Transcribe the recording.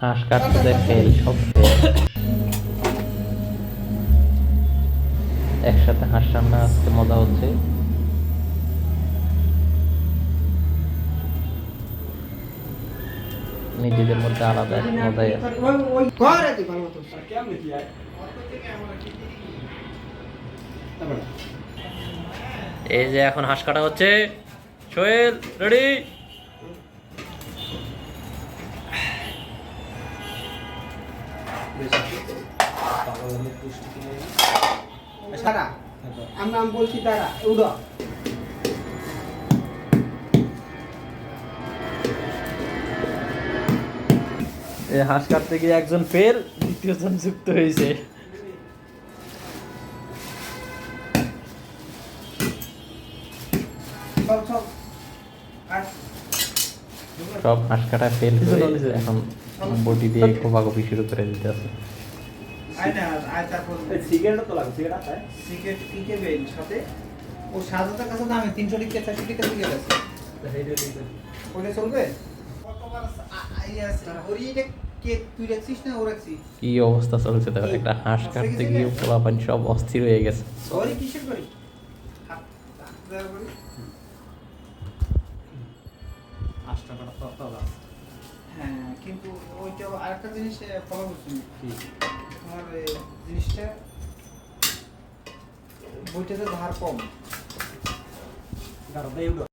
হাঁস কাটতে ফেল সব ফেল একসাথে হাঁস রান্না আজকে মজা হচ্ছে। নিজেদের মধ্যে আলাদা এক মজাই আছে। এই যে এখন হাঁস কাটা হচ্ছে। সোহেল, রেডি? সারা আমরা আমি বলছি তারা। উড়ো। এই হাঁস কাটতে গিয়ে একজন ফেল দ্বিতীয়জন যুক্ত হয়েছে। সব আর সব হাঁস কাটা ফেল এখন বটি দিয়ে কোপাকপি শুরু করে দিতে আছে। কে অবস্থা চলছে দেখো একটা হাঁস কাটতে গিয়ে পোলাপানি সব অস্থির হয়ে গেছে। সরি কিসের করি হ্যাঁ কিন্তু ওইটা আরেকটা জিনিস ফলো করছি তোমার জিনিসটা বইটাতে ধার কম। দাঁড়া